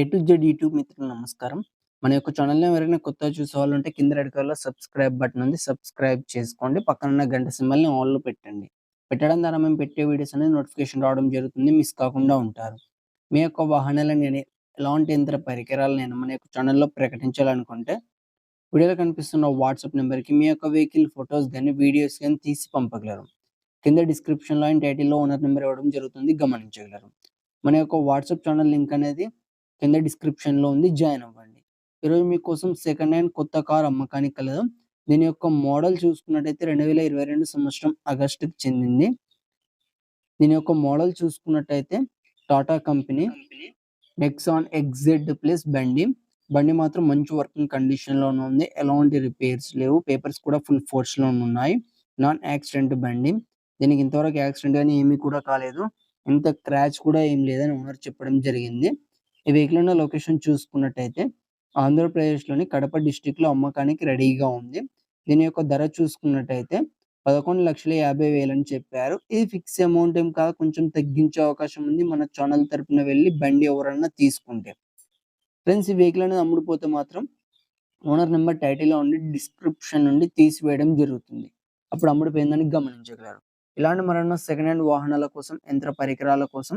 A to Z YouTube మిత్రులు నమస్కారం. మన యొక్క ఛానల్ని ఎవరైనా కొత్తగా చూసే వాళ్ళు కింద రెడ్ కలర్లో సబ్స్క్రైబ్ బటన్ ఉంది. సబ్స్క్రైబ్ చేసుకోండి. పక్కన ఉన్న గంట సింబల్ని ఆన్లో పెట్టండి. పెట్టడం ద్వారా మేము పెట్టే వీడియోస్ అనేది నోటిఫికేషన్ రావడం జరుగుతుంది. మిస్ కాకుండా ఉంటారు. మీ యొక్క వాహనాలను నేను ఎలాంటి యంత్ర పరికరాలు నేను మన యొక్క ఛానల్లో ప్రకటించాలనుకుంటే వీడియోలో కనిపిస్తున్న వాట్సాప్ నెంబర్కి మీ యొక్క వెహికల్ ఫొటోస్ కానీ వీడియోస్ కానీ తీసి పంపగలరు. కింద డిస్క్రిప్షన్లో అండ్ టైటిల్లో ఓనర్ నెంబర్ ఇవ్వడం జరుగుతుంది. గమనించగలరు. మన యొక్క వాట్సాప్ ఛానల్ లింక్ అనేది కింద డిస్క్రిప్షన్లో ఉంది జాయిన్ అవ్వండి. ఈరోజు మీకోసం సెకండ్ హ్యాండ్ కొత్త కార్ అమ్మకానికి కలదు దీని యొక్క మోడల్ చూసుకున్నట్టయితే రెండు వేల ఇరవై రెండు సంవత్సరం ఆగస్టుకి చెందింది. దీని యొక్క మోడల్ చూసుకున్నట్టయితే Tata company Nexon XZ plus బండి. బండి మాత్రం మంచి వర్కింగ్ కండిషన్లో ఉంది. ఎలాంటి రిపేర్స్ లేవు. పేపర్స్ కూడా ఫుల్ ఫోర్స్లో ఉన్నాయి. నాన్ యాక్సిడెంట్ బండి. దీనికి ఇంతవరకు యాక్సిడెంట్ కానీ ఏమీ కూడా కాలేదు. ఇంత క్రాచ్ కూడా ఏం లేదని ఓనర్ చెప్పడం జరిగింది. ఈ వెహికల్ ఉన్న లొకేషన్ చూసుకున్నట్టయితే ఆంధ్రప్రదేశ్లోని కడప డిస్టిక్లో అమ్మకానికి రెడీగా ఉంది. దీని యొక్క ధర చూసుకున్నట్టయితే పదకొండు లక్షల యాభై వేలు అని చెప్పారు. ఇది ఫిక్స్ అమౌంట్ ఏం కాదు కొంచెం తగ్గించే అవకాశం ఉంది. మన ఛానల్ తరపున వెళ్ళి బండి ఎవరన్నా తీసుకుంటే. ఫ్రెండ్స్ ఈ వెహికల్ అనేది అమ్ముడుపోతే మాత్రం ఓనర్ నెంబర్ టైటిల్లో ఉండి డిస్క్రిప్షన్ నుండి తీసివేయడం జరుగుతుంది. అప్పుడు అమ్ముడిపోయిందని గమనించగలరు. ఇలాంటి మరెన్నో సెకండ్ హ్యాండ్ వాహనాల కోసం యంత్ర పరికరాల కోసం